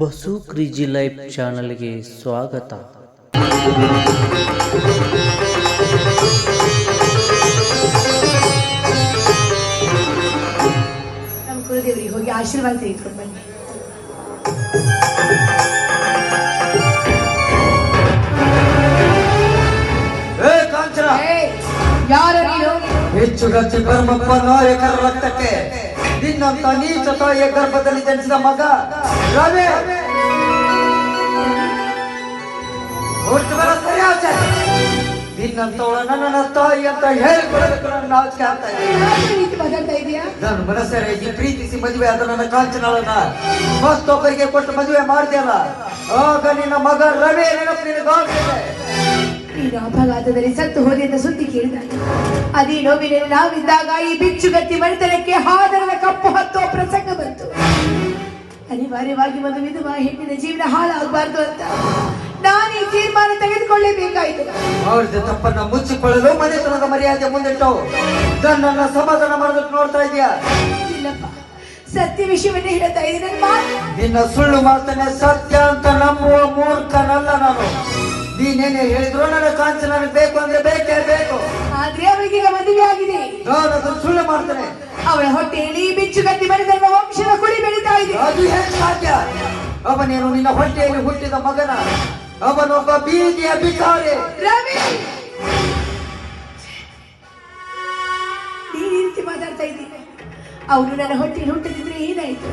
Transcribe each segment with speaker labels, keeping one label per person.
Speaker 1: Basu ಕ್ರಿಜಿ life ಚಾನಲ್ಗೆ ಸ್ವಾಗತ.
Speaker 2: ನಮ್ಮ ಕುಲದೇವರಿಗೆ ಹೋಗಿ ಆಶೀರ್ವಾದ ತೆಗೆದುಕೊಂಡು ಬನ್ನಿ. ಯಾರು ನೀನು
Speaker 3: ಹೆಚ್ಚು ಗಚ್ಚು ಕರ್ಮಪ್ಪ ನಾಯಕರ ರಕ್ತಕ್ಕೆ ನಿನ್ನಂತ ನೀಚ ತಾಯಿಯ ಗರ್ಭದಲ್ಲಿ ಜನಿಸಿದ ಮಗ ರವಿ! ಹುಟ್ಟು ಬರುತ್ತೆ ಆಚಾರ ನಿನ್ನಂತವಳ ನನ್ನ ತಾಯಿ ಅಂತ ಹೇಳಿಕೊಳ್ಳೋದಕ್ಕೆ ನನ್ನ ನಾಚಿಕೆ ಆಗ್ತಾ ಇದೆ.
Speaker 2: ಯಾಕೆ ಈ
Speaker 3: ಪ್ರೀತಿಸಿ ಮದುವೆ ಆದ ನನ್ನ ಕಾಂಚನಳನ್ನ ಮತ್ತೊಬ್ಬರಿಗೆ ಕೊಟ್ಟು ಮದುವೆ ಮಾಡಿದೆಯಲ್ಲ ಆಗ ನಿನ್ನ ಮಗ ರವಿ ನೆನಪು ನಿನಗಾಗ್ತದೆ
Speaker 2: ನೀನು ಅಪಘಾತದಲ್ಲಿ ಸತ್ತು ಹೋದಿಂದ ಅಂತ ಸುದ್ದಿ ಕೇಳಿದ. ಅದೇ ನೋವಿನಲ್ಲಿ ನಾವಿದ್ದಾಗ ಈ ಬಿಚ್ಚುಗತ್ತಿ ಮನೆತನಕ್ಕೆ ಹಾದರದ ಕಪ್ಪು ಹತ್ತುವ ಪ್ರಸಂಗ ಬಂತು. ಅನಿವಾರ್ಯವಾಗಿ ಒಂದು ವಿಧವಾ ಹೆಣ್ಣಿನ ಜೀವನ ಹಾಳಾಗಬಾರ್ದು ಅಂತ. ನಾನು ಈ ತೀರ್ಮಾನ ತೆಗೆದುಕೊಳ್ಳಲೇಬೇಕಾಯಿತು
Speaker 3: ಅವ್ರದ್ದು ತಪ್ಪನ್ನ ಮುಚ್ಚಿಕೊಳ್ಳಲು ಮನೆತನದ ಮರ್ಯಾದೆ ಮುಂದಿಟ್ಟು ನನ್ನ ಸಮಾಧಾನ ಮಾಡೋದಕ್ಕೆ ನೋಡ್ತಾ ಇದೀಯಾ
Speaker 2: ಇಲ್ಲಪ್ಪ ಸತ್ಯ ವಿಷಯವನ್ನೇ ಹೇಳ್ತಾ ಇದ್ದೀನಿ ನನ್ನ
Speaker 3: ಸುಳ್ಳು ಮಾತನ್ನ ಸತ್ಯ ಅಂತ ನಂಬುವ ಮೂರ್ಖನಲ್ಲ ನಾನು. ನೀನೇನೇ ಹೇಳಿದ್ರು ನನ್ನ ಕಾಂಚ ನನಗೆ ಬೇಕು ಅಂದ್ರೆ ಬೇಕೇ ಬೇಕು.
Speaker 2: ಆದ್ರೆ ಅವಳಿಗೀಗ ಮದುವೆ ಆಗಿದೆ.
Speaker 3: ಸುಳ್ಳು ಮಾಡ್ತಾನೆ ಸುಳ್ಳು ಮಾಡ್ತೇನೆ.
Speaker 2: ಅವಳ ಹೊಟ್ಟೆಯಲ್ಲಿ ಬಿಚ್ಚುಗತ್ತಿ ಬರೆದ ವಂಶದ ಕುಡಿ ಬೆಳೀತಾ ಇದೆ.
Speaker 3: ಅದು ಹೇಗೆ ಸಾಧ್ಯ? ಅವನೇನು ನಿನ್ನ ಹೊಟ್ಟೆಯಲ್ಲಿ ಹುಟ್ಟಿದ ಮಗನ? ಅವನೊಬ್ಬ ಬೀದಿಯ ಬಿಕಾರಿ
Speaker 2: ರವಿ! ನೀನ್ ಈ ರೀತಿ ಮಾತಾಡ್ತಾ ಇದ್ದೀನಿ ಅವನು ನನ್ನ ಹೊಟ್ಟೆಯಲ್ಲಿ ಹುಟ್ಟದಿದ್ರೆ ಏನಾಯ್ತು?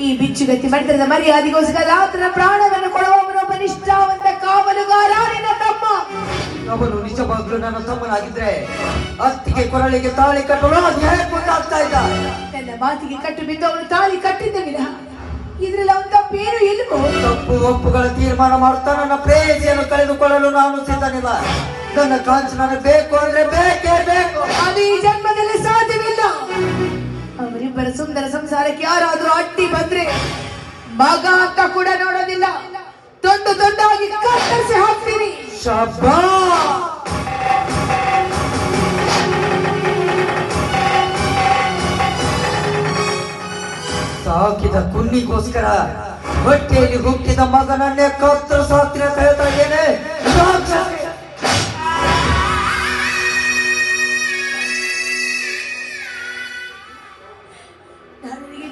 Speaker 2: ಈ ಬಿಚ್ಚುಗತ್ತಿ ಮನೆತನದ ಮರ್ಯಾದೆಗೋಸ್ಕರ ಆತನ ಪ್ರಾಣವನ್ನು ಕೊಡುವವನೊಬ್ಬ ನಿಷ್ಠಾವಂತ ಕಾವಲುಗಾರ ನಿನ್ನ ತಮ್ಮ!
Speaker 3: ಅವನು ನಿಜವಾಗ್ಲೂ ನನ್ನ ತಮ್ಮನಾಗಿದ್ರೆ ಅತ್ತಿಗೆ ಕೊರಳಿಗೆ ತಾಳಿ ಕಟ್ಟಲು ಅದು ಹೇಗೆ ಇದ್ದ?
Speaker 2: ನನ್ನ ಮಾತಿಗೆ ಕಟ್ಟು ಬಿದ್ದು ಅವನು ತಾಳಿ ಕಟ್ಟಿದ್ದ ವಿನಃ ಇದ್ರಲ್ಲಿ ಅವನ ತಪ್ಪೇನು ಇಲ್ವೋ
Speaker 3: ತಪ್ಪು ಒಪ್ಪುಗಳ ತೀರ್ಮಾನ ಮಾಡ್ತಾ ನನ್ನ ಪ್ರೇಯಸಿಯನ್ನು ಕಳೆದುಕೊಳ್ಳಲು ನಾನು ಸಿದ್ಧನಿಲ್ಲ. ನನ್ನ ಕಾಂಚು ನನಗೆ ಬೇಕು ಅಂದ್ರೆ ಬೇಕೇ ಬೇಕು.
Speaker 2: ಅದು ಈ ಜನ್ಮದಲ್ಲಿ ಸಾಧ್ಯವಿಲ್ಲ. ಅವರಿಬ್ಬರ ಸುಂದರ ಸಂಸಾರಕ್ಕೆ ಯಾರಾದ್ರೂ ಅಟ್ಟಿ ಬಂದ್ರೆ ಮಗ ಅಂತ ಕೂಡ ನೋಡೋದಿಲ್ಲ. ದೊಡ್ಡ ದೊಡ್ಡಾಗಿ ಕತ್ತರಿಸಿ ಹಾಕ್ತೀನಿ.
Speaker 3: ಶಬ್ಬಾ! ಸಾಕಿದ ಕುನ್ನಿಗೋಸ್ಕರ ಹೊಟ್ಟೆಯಲ್ಲಿ ಹುಟ್ಟಿದ ಮಗನನ್ನೇ ಕತ್ತರು ಸಾಕ್ತಿನ ಹೇಳ್ತಾ ಇದ್ದೇನೆ.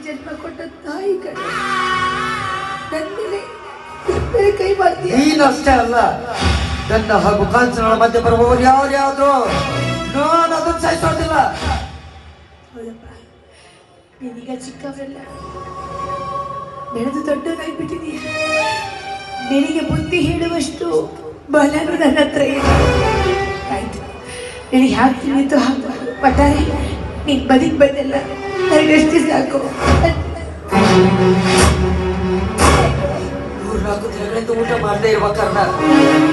Speaker 2: ಜನ್ಮ ಕೊಟ್ಟ ತಾಯಿ ಕಡೆ ಕೈ ಮಾಡ್ತೀಯ?
Speaker 3: ನೀನಷ್ಟೇ ಅಲ್ಲ ನನ್ನ ಹಾಗೂ ಕಾಂಚನಗಳ ಮಧ್ಯೆ ಬರುವವರು ಯಾರು ಯಾವ್ದು ನಾನು ಅದನ್ನು ಸಹಿಸೋದಿಲ್ಲ
Speaker 2: ನೀನೀಗ ಚಿಕ್ಕವರಲ್ಲ ಬೆಳೆದು ದೊಡ್ಡದಾಗ್ಬಿಟ್ಟಿದೀಯ. ನಿನಗೆ ಬುದ್ಧಿ ಹೇಳುವಷ್ಟು ಬಲನು ನನ್ನ ಹತ್ರ ಇದೆ ಆಯ್ತು. ನಿನಗೆ ಹ್ಯಾಕ್ ತಿಳಿಯಿತು ಹಾಕು ಒಟ್ಟಾರೆ ನೀನು ಬದಿಗೆ ಬಂದೆಲ್ಲ ನನಗಷ್ಟೇ ಸಾಕು.
Speaker 3: ಮೂರ್ನಾಲ್ಕು ದಿನಗಳಿಂದ ಊಟ ಮಾಡದೇ ಇರುವ ಕಾರಣ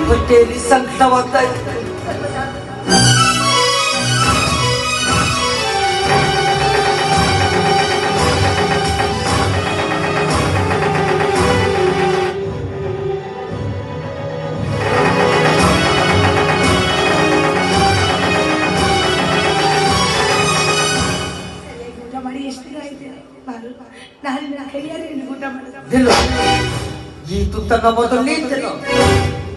Speaker 3: ಹೊಟ್ಟೆಯಲ್ಲಿ ಸಂಕಟವಾಗ್ತಾ ಇತ್ತು. ನಿಲ್ಲು. ಈ ತುತ್ತನ್ನ ಮೊದಲು ನೀಡ್ತೇನೆ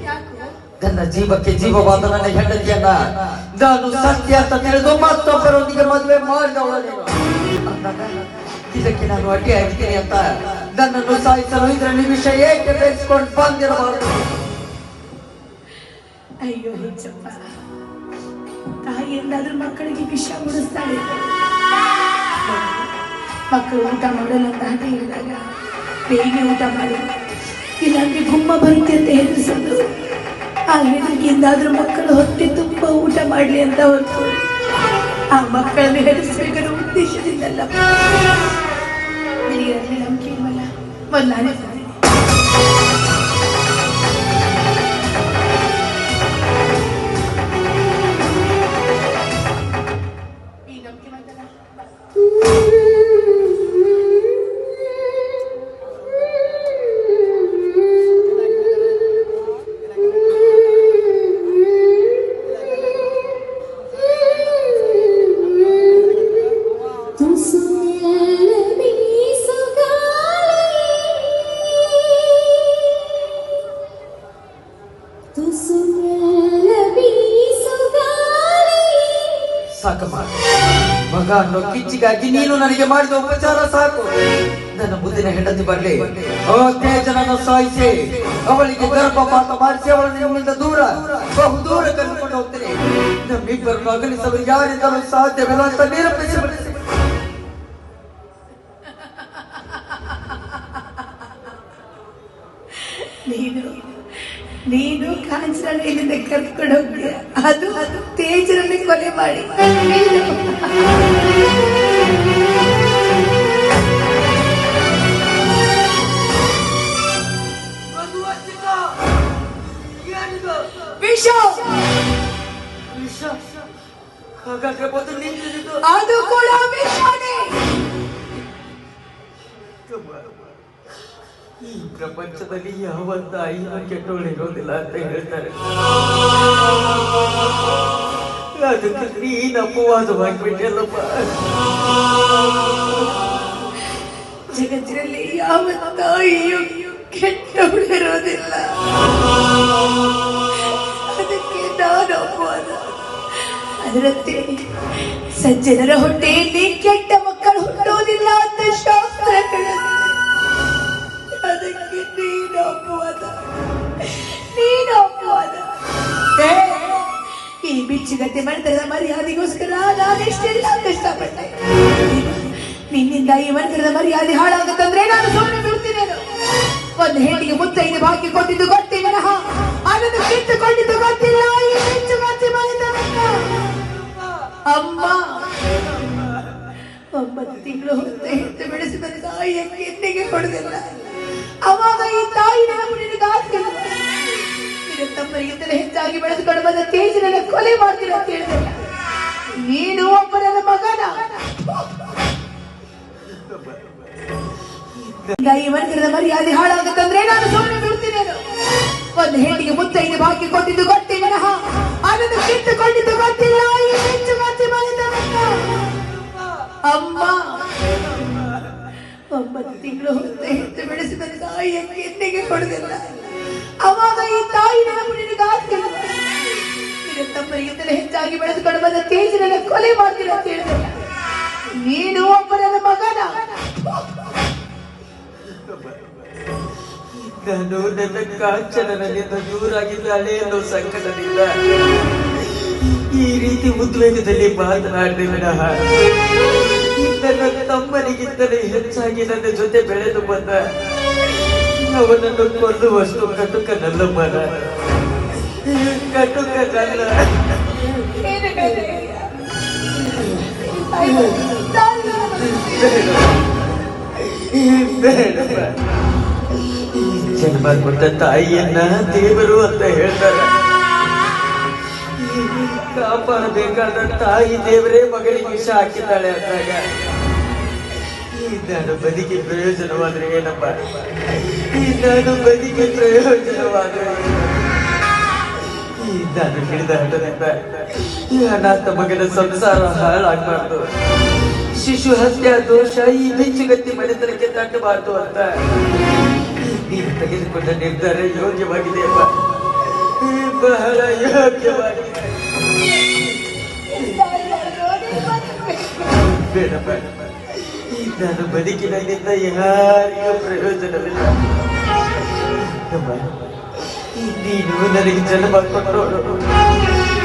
Speaker 2: ಯಾಕೋ
Speaker 3: ನನ್ನ ಜೀವಕ್ಕೆ ಜೀವವಾದ ನನ್ನ ಹೆಂಡತಿಯನ್ನ ನಾನು ಸತ್ಯ ಅಂತ ತಿಳಿದು ಮತ್ತೊಬ್ಬರೊಂದಿಗೆ ಮದುವೆ ಮಾಡಿದವಳು ಇದಕ್ಕೆ ನಾನು ಅಡ್ಡಿ ಆಗ್ತೀನಿ ಅಂತ ನನ್ನನ್ನು ಸಾಯಿಸಲು ಇದರ ನಿಮಿಷ ಏಕೆ ಬೆಳೆಸ್ಕೊಂಡು ಬಂದಿರಬಾರದು?
Speaker 2: ಅಯ್ಯೋ ಹೆಚ್ಚಪ್ಪ. ತಾಯಿ ಎಂದಾದ್ರೂ ಮಕ್ಕಳಿಗೆ ವಿಷ ಮುಡಿಸ್ತಾಳೆ. ಮಕ್ಕಳು ಊಟ ಮಾಡಲ್ಲ ಅಂತ ಹೇಳಿದಾಗ ಬೇಗ ಊಟ ಮಾಡಿ. ಇಲ್ಲಾಂದ್ರೆ ಗುಮ್ಮ ಬರುತ್ತೆ ಅಂತ ಹೆದರಿಸೋದು ಆ ಹೆದರಿಕೆಯಿಂದಾದ್ರೂ ಮಕ್ಕಳು ಹೊಟ್ಟೆ ತುಂಬ ಊಟ ಮಾಡಲಿ ಅಂತ ಹೊತ್ತು ಆ ಮಕ್ಕಳನ್ನು ಹೆದರಿಸಬೇಕನ್ನೋ ಉದ್ದೇಶದಿಂದಲ್ಲ ನಿನಗೆ ಇಲ್ವಲ್ಲ?
Speaker 4: ಒಂದು
Speaker 3: ಸಾಕಮ್ಮ. ಮಗ ಅನ್ನೋ ಕಿಚ್ಚಿಗಾಗಿ ನೀನು ನನಗೆ ಮಾಡಿದ ಉಪಚಾರ ಸಾಕು. ನನ್ನ ಮುದ್ದಿನ ಹೆಂಡತಿ ಬರ್ಲಿ. ಆ ತೇಜನನ್ನು ಸಾಯಿಸಿ. ಅವಳಿಗೆ ಗರ್ಭಪಾತ ಮಾಡಿಸಿ ಅವಳನ್ನು ನಿಮ್ಮಿಂದ ದೂರ, ಬಹುದೂರ ಕರೆದುಕೊಂಡು ಹೋಗ್ತೇನೆ. ನಮ್ಮಿಬ್ಬರನ್ನು ಅಗಲಿಸಲು ಯಾರಿಂದಲೂ ಸಾಧ್ಯವಿಲ್ಲ ಅಂತ ನಿರೂಪಿಸಿ
Speaker 2: ನೀನು ಕಾಂಚನ ಇಲ್ಲಿಂದ ಕರ್ಕೊಂಡು ಹೋಗ್ತೀಯ ಅದು ಅದು ತೇಜರಲ್ಲಿ ಕೊಲೆ ಮಾಡಿ. ನೀನು ವಿಷ!
Speaker 3: ಹಾಗಾದ್ರೆ
Speaker 2: ಅದು ಕೂಡ ವಿಷಾನೇ!
Speaker 3: ಈ ಪ್ರಪಂಚದಲ್ಲಿ ಯಾವ ತಾಯಿನ ಕೆಟ್ಟವಳು ಇರೋದಿಲ್ಲ ಅಂತ ಹೇಳ್ತಾರೆ. ಅದಕ್ಕೆ ನೀನ್ ಅಪವಾದವಾಗಿಬಿಟ್ಟಲ್ಲಪ್ಪ
Speaker 2: ಜಗತ್ತಿನಲ್ಲಿ ಯಾವ ತಾಯಿಯು ಕೆಟ್ಟವಳಿರೋದಿಲ್ಲ ಅದಕ್ಕೆ ನಾನು ಅಪವಾದ. ಅದರಂತೆ ಸಜ್ಜನರ ಹೊಟ್ಟೆಯಲ್ಲಿ ಕೆಟ್ಟ ಮಕ್ಕಳು ಹುಟ್ಟೋದಿಲ್ಲ ಅಂತ ಶಾಸ್ತ್ರ ಈ ಮಾಡ್ತಾರೆ ಮರ್ಯಾದೆಗೋಸ್ಕರ ನಾನೆಷ್ಟೆಲ್ಲ ಕಷ್ಟಪಟ್ಟೆ. ನಿನ್ನಿಂದ ಈ ಮಂತ್ರದ ಮರ್ಯಾದೆ ಹಾಳಾಗುತ್ತಂದ್ರೆ ನಾನು ಸುಮ್ಮನೆ ಬಿಡ್ತೀನಿ ಒಂದು ಹೆಣ್ಣಿಗೆ ಮುತ್ತೈದು ಬಾಕಿ ಕೊಟ್ಟಿದ್ದು ಗೊತ್ತಿ ವಿನಃ ಅದನ್ನು ಕಿತ್ತುಕೊಂಡಿದ್ದು ಗೊತ್ತಿಲ್ಲ. ಮನೆತನಕ್ಕ ಅಮ್ಮ, ಒಂಬತ್ತು ತಿಂಗಳು ಹೊತ್ತು ಹೆಚ್ಚು ಬೆಳೆಸಿದ ತಾಯಿಯ ಕೆನ್ನೆಗೆ ಕೊಡುದಿಲ್ಲ ಅವಾಗ ಈ ತಾಯಿ ನೆನಪು ನಿನಗೆ ನಿನ್ನ ತಮ್ಮರಿಗಿಂತಲೇ ಹೆಚ್ಚಾಗಿ ಬೆಳೆದುಕೊಂಡು ಬಂದ ತೇಜಿನಲ್ಲಿ ಕೊಲೆ ಮಾಡ್ತೀರ ಅಂತ ಹೇಳ್ತೀನಿ ನೀನು ಒಬ್ಬ ನನ್ನ ಮಗನ ಈ ಮಂದಿರದ ಮರ್ಯಾದೆ ಹಾಳಾಗುತ್ತಂದ್ರೆ ನಾನು ಸುಮ್ಮನೆ ಬಿಡ್ತೀನೇನು ಒಂದು ಹೆಣ್ಣಿಗೆ ಮುತ್ತೈದು ಬಾಕಿ ಕೊಟ್ಟಿದ್ದು ಗೊತ್ತಿ ವಿನಃ. ಅದನ್ನು ಕಿತ್ತುಕೊಂಡಿದ್ದು ಗೊತ್ತಿಲ್ಲ. ಹೆಚ್ಚು ಮಾತಿ ಅಮ್ಮ. ಒಂಬತ್ತು ತಿಂಗಳು ಹೊತ್ತು ಹೆಚ್ಚು ಬೆಳೆಸಿದ ತಾಯಿಯ ಕೆನ್ನೆಗೆ ಕೊಡುದಿಲ್ಲ ಅವಾಗ ಈ ತಾಯಿ ನೆನಪು ನಿನಗೆ ಆಗ್ತಿಲ್ಲ ನಿನ್ನ ಹೆಚ್ಚಾಗಿ ಬೆಳೆದುಕೊಂಡು ಬಂದ ತೇಜನ ಕೊಲೆ ಮಾಡ್ತೀರ ಅಂತ ಹೇಳಿದಲ್ಲ ನೀನು ಒಬ್ಬ ನನ್ನ ಮಗನ.
Speaker 3: ನಾನು ನನ್ನ ಕಾಂಚನನಿಂದ ದೂರಾಗಿದ್ದ ಅನ್ನೋ ಸಂಕಟದಿಂದ ಈ ರೀತಿ ಉದ್ವೇಗದಲ್ಲಿ ಮಾತನಾಡಿದೆ ನನ್ನ ತಮ್ಮನಿಗಿಂತಲೇ ಹೆಚ್ಚಾಗಿ ನನ್ನ ಜೊತೆ ಬೆಳೆದು ಬಂದ ಅವನನ್ನು ಕೊಲ್ಲುವಷ್ಟು. ಕಟುಕನಲ್ಲ ಬೇಡಪ್ಪ. ಈ ಜನ್ಮ ಕೊಟ್ಟ ತಾಯಿಯನ್ನ ದೇವರು ಅಂತ ಹೇಳ್ತಾರೆ ಕಾಪಾಡಬೇಕಾದ ತಾಯಿ ದೇವರೇ ಮಗಳಿಗೆ ವಿಷ ಹಾಕಿದ್ದಾಳೆ ಅಂದಾಗ ಈ ನಾನು ಬದುಕಿ ಪ್ರಯೋಜನವಾದ್ರೆ ಏನಪ್ಪ? ಈ ನಾನು ಬದುಕಿ ಪ್ರಯೋಜನವಾದ್ರೆ? ಈ ನಾನು ಹಿಡಿದ ಹಠದಿಂದ ಈ ಅನಾಥ ಮಗನ ಸಂಸಾರ ಹಾಳಾಗ್ಬಾರ್ದು. ಶಿಶು ಹತ್ಯೆ ದೋಷ ಈ ಬೆಚ್ಚುಗತ್ತಿ ಮನೆತನಕ್ಕೆ ತಟ್ಟಬಾರ್ದು ಅಂತ. ನೀನು ತೆಗೆದುಕೊಂಡ ನಿರ್ಧಾರ ಯೋಗ್ಯವಾಗಿದೆ ಅಪ್ಪ. ಬಹಳ ಯೋಗ್ಯವಾಗಿದೆ. ಬೇಡ ನಾನು ಬದುಕಿನಲ್ಲಿಂದ ಯಾರಿಗೂ ಪ್ರಯೋಜನವಿಲ್ಲ. ಅಮ್ಮ, ನೀನು ನನಗೆ ಜನ್ಮ ಕೊಟ್ಟೋಳು.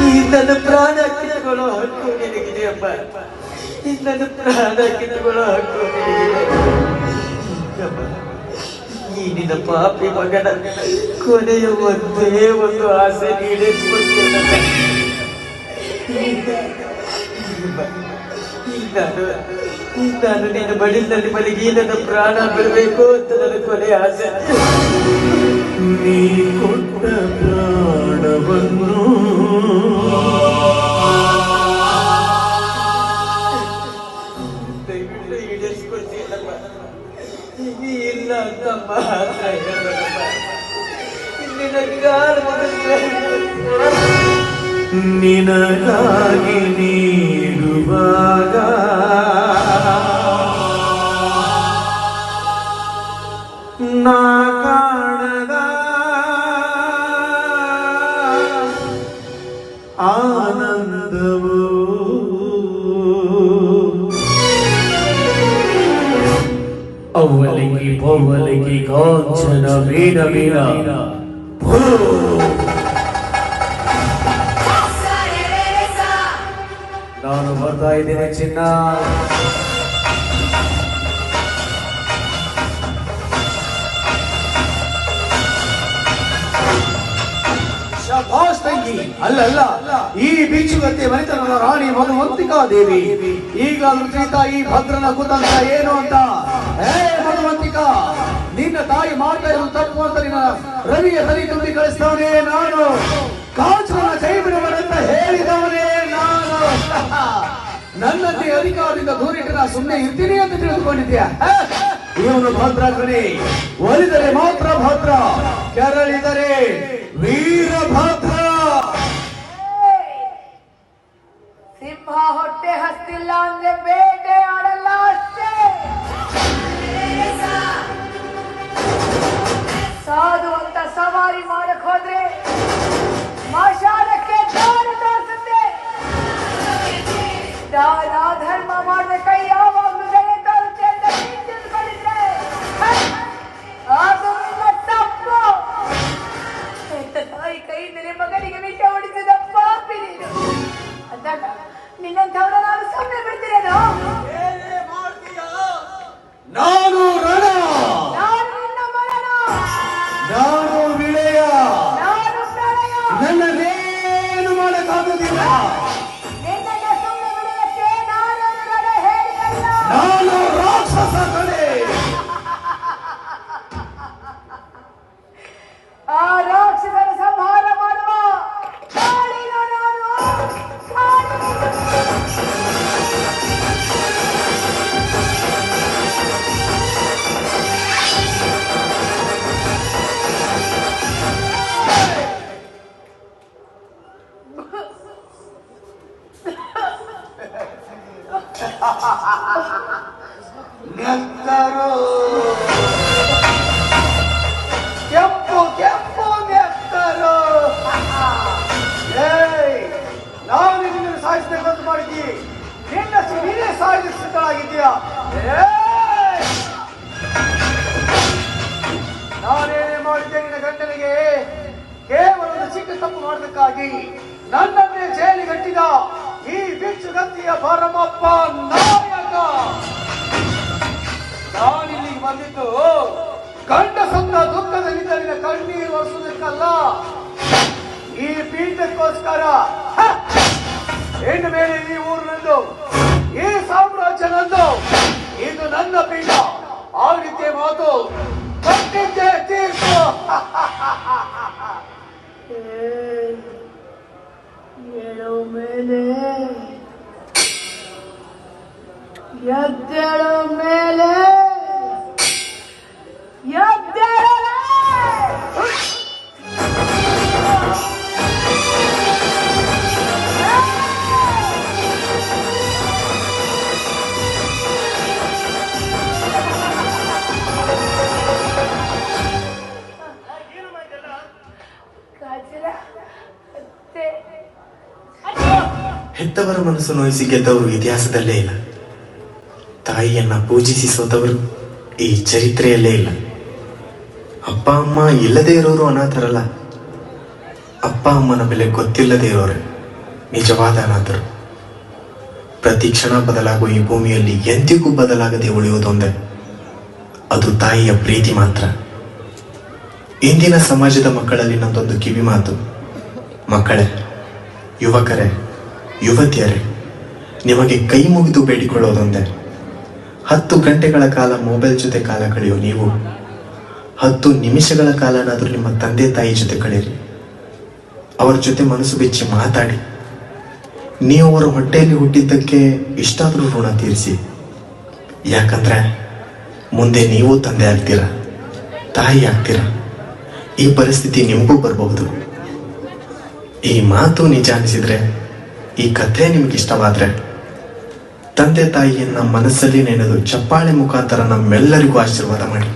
Speaker 3: ಈ ನನ್ನ ಪ್ರಾಣ ಕಿತ್ತುಕೊಳ್ಳೋ ಹಕ್ಕು ನಿನಗಿದೆಯಪ್ಪ ಈ ನನ್ನ ಪ್ರಾಣ ಕಿತ್ತುಕೊಳ್ಳೋ ಹಕ್ಕು ನಿನಗಿದೆ. ಅಮ್ಮ, ಈ ನಿನ್ನ ಪಾಪಿ ಮಗನ ಕೊನೆಯ ಒಂದೇ ಒಂದು ಆಸೆ ಈ ನಾನು ನಾನು ನಿನ್ನ ಬಡಿಲಿನಲ್ಲಿ ಮಲಗಿ ನನ್ನ ಪ್ರಾಣ ಬಿಡಬೇಕು ಅಂತ ನನ್ನ ಕೊನೆ ಆಸೆ.
Speaker 5: ನೀ ಕೊಟ್ಟ ಪ್ರಾಣವನ್ನು
Speaker 3: ಇಲ್ಲ ಮುಗಿದು
Speaker 5: ನಿನಗಾಗಿ ನೀಡುವಾಗ
Speaker 4: ಪೌವಲಿಗೆ ಕಾಂಚನ ವೀರ ವೀರ ಭೂ. ನಾನು ಬರ್ತಾ ಇದ್ದೇನೆ ಚಿನ್ನ.
Speaker 6: ತಂಗಿ ಅಲ್ಲ ಈ ಬೀಚುಗತ್ತೆ ಮನೆತನದ ರಾಣಿ ಮಧುವಂತಿಕಾ ದೇವಿ ಈಗ ತಿಳಿತಾ ಈ ಭದ್ರನ ಕುತಂತ ಏನು ಅಂತ? ಹೇ ಮಧುವಂತಿಕಾ ನಿನ್ನ ತಾಯಿ ಮಾಡ್ತಾ ಇರೋದು ತಪ್ಪು ಅಂತ ನಿನ್ನ ರವಿಯ ಹರಿ ತುಂಬಿ ಕಳಿಸ್ತವನೇ ನಾನು. ಕಾಂಚನ ಕೈ ಬಿಡಬೇಡಂತ ಹೇಳಿದವನೇ ನಾನು. ನನ್ನನ್ನೇ ಅಧಿಕಾರದಿಂದ ದೂರಿಟ್ಟು ನಾ ಸುಮ್ಮನೆ ಇರ್ತೀನಿ ಅಂತ ತಿಳಿದುಕೊಂಡಿದ್ಯಾ? ಇವನು ಭದ್ರ ಕಣೆ ಒಲಿದರೆ ಮಾತ್ರ ಭದ್ರ, ಕೆರಳಿದರೆ ವೀರಭದ್ರ.
Speaker 2: ಸಿಂಹ ಹೊಟ್ಟೆ ಹಸ್ತಿಲ್ಲ ಅಂದ್ರೆ मारी मार खोद रे माशा ನಾನೇನೇ
Speaker 6: ಮಾಡಿದ್ದೆ ನಿನ್ನ ಗಂಡನಿಗೆ? ಕೇವಲ ಒಂದು ಚಿಕ್ಕ ತಪ್ಪು ಮಾಡೋದಕ್ಕಾಗಿ ನನ್ನನ್ನೇ ಜೈಲಿಗಟ್ಟಿದ ಈ ಬಿಚ್ಚುಗತ್ತಿಯ ಪರಮಪ್ಪ ನಾಯಕ. ನಾನಿಲ್ಲಿಗೆ ಬಂದಿದ್ದು ಗಂಡ ಸತ್ತ ದುಃಖದಲ್ಲಿದ್ದ ನಿನ್ನ ಕಣ್ಣೀರು ಒರೆಸುವುದಕ್ಕಲ್ಲ. ಈ ಪೀಠಕ್ಕೋಸ್ಕರ! ಇನ್ನು ಮೇಲೆ ಈ ಊರು
Speaker 7: ಹೆತ್ತವರ ಮನಸ್ಸು ನೋಯಿಸಿ ಗೆದ್ದವರು ಇತಿಹಾಸದಲ್ಲೇ ಇಲ್ಲ. ತಾಯಿಯನ್ನ ಪೂಜಿಸಿ ಸೋತವರು ಈ ಚರಿತ್ರೆಯಲ್ಲೇ ಇಲ್ಲ. ಅಪ್ಪ, ಅಮ್ಮ ಇಲ್ಲದೆ ಇರೋರು ಅನಾಥರಲ್ಲ. ಅಪ್ಪ, ಅಮ್ಮನ ಬೆಲೆ ಗೊತ್ತಿಲ್ಲದೆ ಇರೋರು. ನಿಜವಾದ ಅನಾಥರು. ಪ್ರತಿ ಕ್ಷಣ ಬದಲಾಗುವ ಈ ಭೂಮಿಯಲ್ಲಿ ಎಂದಿಗೂ ಬದಲಾಗದೆ ಉಳಿಯುವುದೊಂದೇ ಅದು ತಾಯಿಯ ಪ್ರೀತಿ ಮಾತ್ರ. ಇಂದಿನ ಸಮಾಜದ ಮಕ್ಕಳಲ್ಲಿ ನಂದೊಂದು ಕಿವಿ ಮಾತು ಮಕ್ಕಳೇ, ಯುವಕರೇ ಯುವತಿಯರೇ, ನಿಮಗೆ ಕೈ ಮುಗಿದು ಬೇಡಿಕೊಳ್ಳೋದೊಂದೇ. ಹತ್ತು ಗಂಟೆಗಳ ಕಾಲ ಮೊಬೈಲ್ ಜೊತೆ ಕಾಲ ಕಳೆಯೋ ನೀವು, ಹತ್ತು ನಿಮಿಷಗಳ ಕಾಲನಾದರೂ ನಿಮ್ಮ ತಂದೆ ತಾಯಿ ಜೊತೆ ಕಳೆಯಿರಿ. ಅವರ ಜೊತೆ ಮನಸ್ಸು ಬಿಚ್ಚಿ ಮಾತಾಡಿ. ನೀವು ಅವರ ಹೊಟ್ಟೆಯಲ್ಲಿ ಹುಟ್ಟಿದ್ದಕ್ಕೆ ಇಷ್ಟಾದರೂ ಋಣ ತೀರಿಸಿ. ಯಾಕಂದ್ರೆ, ಮುಂದೆ ನೀವು ತಂದೆ ಆಗ್ತೀರ, ತಾಯಿ ಆಗ್ತೀರ, ಈ ಪರಿಸ್ಥಿತಿ ನಿಮಗೂ ಬರಬಹುದು. ಈ ಮಾತು ನಿಜ ಅನಿಸಿದ್ರೆ ಈ ಕಥೆ ನಿಮ್ಗೆ ಇಷ್ಟವಾದ್ರೆ ತಂದೆ ತಾಯಿಯನ್ನ ಮನಸ್ಸಲ್ಲಿ ನೆನೆದು ಚಪ್ಪಾಳೆ ಮುಖಾಂತರ ನಮ್ಮೆಲ್ಲರಿಗೂ ಆಶೀರ್ವಾದ ಮಾಡಿ.